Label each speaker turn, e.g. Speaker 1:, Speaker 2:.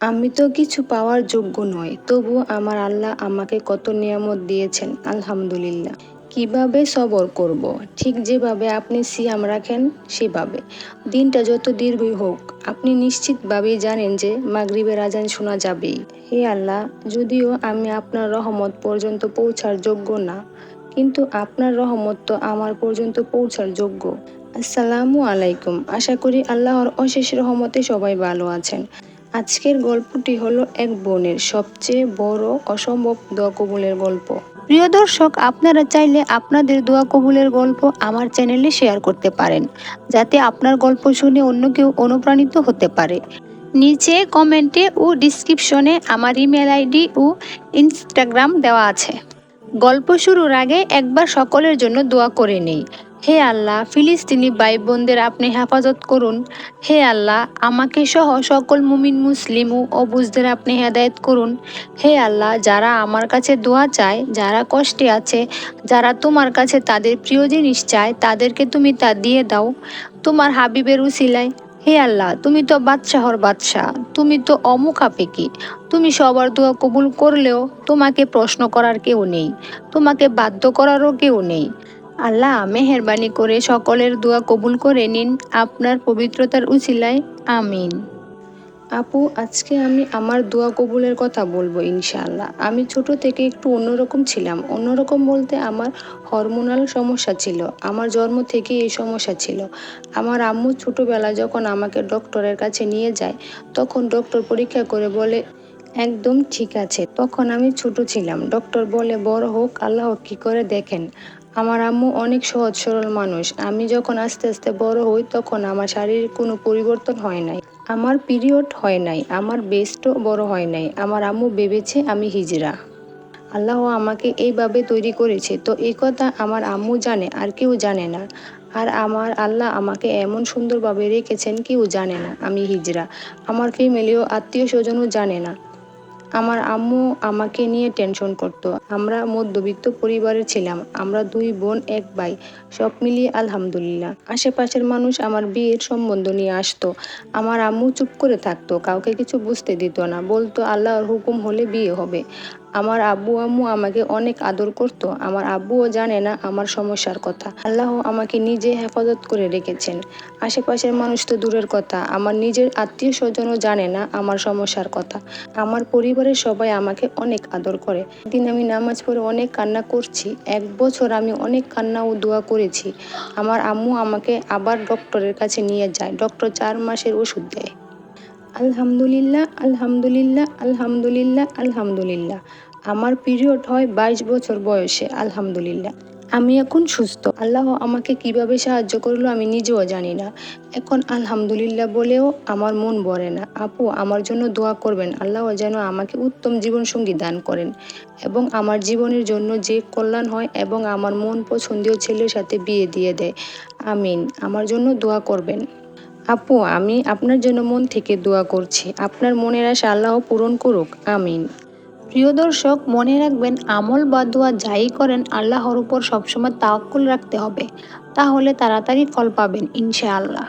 Speaker 1: আমি তো কিছু পাওয়ার যোগ্য নই, তবু আমার আল্লাহ আমাকে কত নিয়ামত দিয়েছেন, আলহামদুলিল্লাহ। কীভাবে সবর করব। ঠিক যেভাবে আপনি সিয়াম রাখেন, সেভাবে। দিনটা যত দীর্ঘই হোক, আপনি নিশ্চিতভাবেই জানেন যে মাগরিবের আজান শোনা যাবেই। হে আল্লাহ, যদিও আমি আপনার রহমত পর্যন্ত পৌঁছার যোগ্য না, কিন্তু আপনার রহমত তো আমার পর্যন্ত পৌঁছার যোগ্য। আসসালামু আলাইকুম। আশা করি আল্লাহর অশেষ রহমতে সবাই ভালো আছেন। আজকের গল্পটি হলো এক বোনের সবচেয়ে বড় অসম্ভব দোয়া কবুলের গল্প। প্রিয় দর্শক, আপনারা চাইলে আপনাদের দোয়া কবুলের গল্প আমার চ্যানেলে শেয়ার করতে পারেন, যাতে আপনার গল্প শুনে অন্য কেউ অনুপ্রাণিত হতে পারে। নিচে কমেন্টে ও ডিসক্রিপশনে আমার ইমেল আইডি ও ইনস্টাগ্রাম দেওয়া আছে। গল্প শুরুর আগে একবার সকলের জন্য দোয়া করে নেই। হে আল্লাহ, ফিলিস্তিনি ভাই বোনদের আপনি হেফাজত করুন। হে আল্লাহ, আমাকে সহ সকল মুমিন মুসলিম ও অবুজদের আপনি হেদায়ত করুন। হে আল্লাহ, যারা আমার কাছে দোয়া চায়, যারা কষ্টে আছে, যারা তোমার কাছে তাদের প্রিয় জিনিস চায়, তাদেরকে তুমি তা দিয়ে দাও। তোমার হাবিবের উসিলায়, হে আল্লাহ, তুমি তো বাদশাহর বাদশাহ, তুমি তো অমুখাপেকি তুমি সবার দোয়া কবুল করলেও তোমাকে প্রশ্ন করার কেউ নেই, তোমাকে বাধ্য করারও কেউ নেই। আল্লাহ মেহরবানি করে সকলের দোয়া কবুল করে নিন, আপনার পবিত্রতার উচিলায়, আমিন। আপু, আজকে আমি আমার দোয়া কবুলের কথা বলব ইনশাআল্লাহ। আমি ছোট থেকে একটু অন্যরকম ছিলাম। অন্যরকম বলতে আমার হরমোনাল সমস্যা ছিল। আমার জন্ম থেকে এই সমস্যা ছিল। আমার আম্মু ছোটোবেলা যখন আমাকে ডক্টরের কাছে নিয়ে যায়, তখন ডক্টর পরীক্ষা করে বলে একদম ঠিক আছে। তখন আমি ছোট ছিলাম। ডক্টর বলে, বড় হোক, আল্লাহ কি করে দেখেন? আমার আম্মু অনেক সহজ, সরল মানুষ। আমি যখন আস্তে আস্তে বড় হই, তখন আমার শারীরিক কোনো পরিবর্তন হয় নাই। আমার পিরিয়ড হয় নাই। আমার বেস্টও বড় হয় নাই। আমার আম্মু ভেবেছে আমি হিজরা আল্লাহ আমাকে এইভাবে তৈরি করেছে। তো এই কথা আমার আম্মু জানে, আর কেউ জানে না। আর আমার আল্লাহ আমাকে এমন সুন্দরভাবে রেখেছেন, কেউ জানে না আমি হিজরা আমার ফ্যামিলিও আত্মীয় স্বজনও জানে না। আমার আম্মু আমাকে নিয়ে টেনশন করত। আমরা মধ্যবিত্ত পরিবারের ছিলাম। আমরা দুই বোন, এক ভাই, সব মিলিয়ে আলহামদুলিল্লাহ। আশেপাশের মানুষ আমার বিয়ের সম্বন্ধ নিয়ে আসতো। আমার আম্মু চুপ করে থাকতো, কাউকে কিছু বুঝতে দিত না। বলতো, আল্লাহর হুকুম হলে বিয়ে হবে। আমার আব্বু আম্মু আমাকে অনেক আদর করত। আমার আব্বুও জানে না আমার সমস্যার কথা। আল্লাহ আমাকে নিজে হেফাজত করে রেখেছেন। আশেপাশের মানুষ তো দূরের কথা। আমার নিজের আত্মীয় স্বজনও জানে না আমার সমস্যার কথা। আমার পরিবারের সবাই আমাকে অনেক আদর করে। দিন আমি নামাজ পড়ে অনেক কান্না করছি। এক বছর আমি অনেক কান্না ও দোয়া করেছি। আমার আম্মু আমাকে আবার ডক্টরের কাছে নিয়ে যায়। ডক্টর চার মাসের ওষুধ দেয়। আলহামদুলিল্লাহ আলহামদুলিল্লাহ আলহামদুলিল্লাহ আলহামদুলিল্লাহ। আমার পিরিয়ড হয় বাইশ বছর বয়সে, আলহামদুলিল্লাহ। আমি এখন সুস্থ। আল্লাহ আমাকে কীভাবে সাহায্য করল আমি নিজেও জানি না। এখন আলহামদুলিল্লাহ বলেও আমার মন ভরে না। আপু, আমার জন্য দোয়া করবেন। আল্লাহ যেন আমাকে উত্তম জীবনসঙ্গী দান করেন এবং আমার জীবনের জন্য যে কল্যাণ হয় এবং আমার মন পছন্দীয় ছেলের সাথে বিয়ে দিয়ে দেয়। আমিন। আমার জন্য দোয়া করবেন। আপু, আমি আপনার জন্য মন থেকে দোয়া করছি। আপনার মনের আশা আল্লাহ পূরণ করুক, আমিন। প্রিয় দর্শক, মনে রাখবেন, আমল বা দোয়া যাই করেন, আল্লাহর উপর সবসময় তাওয়াক্কুল রাখতে হবে। তাহলে তাড়াতাড়ি ফল পাবেন, ইনশাআল্লাহ।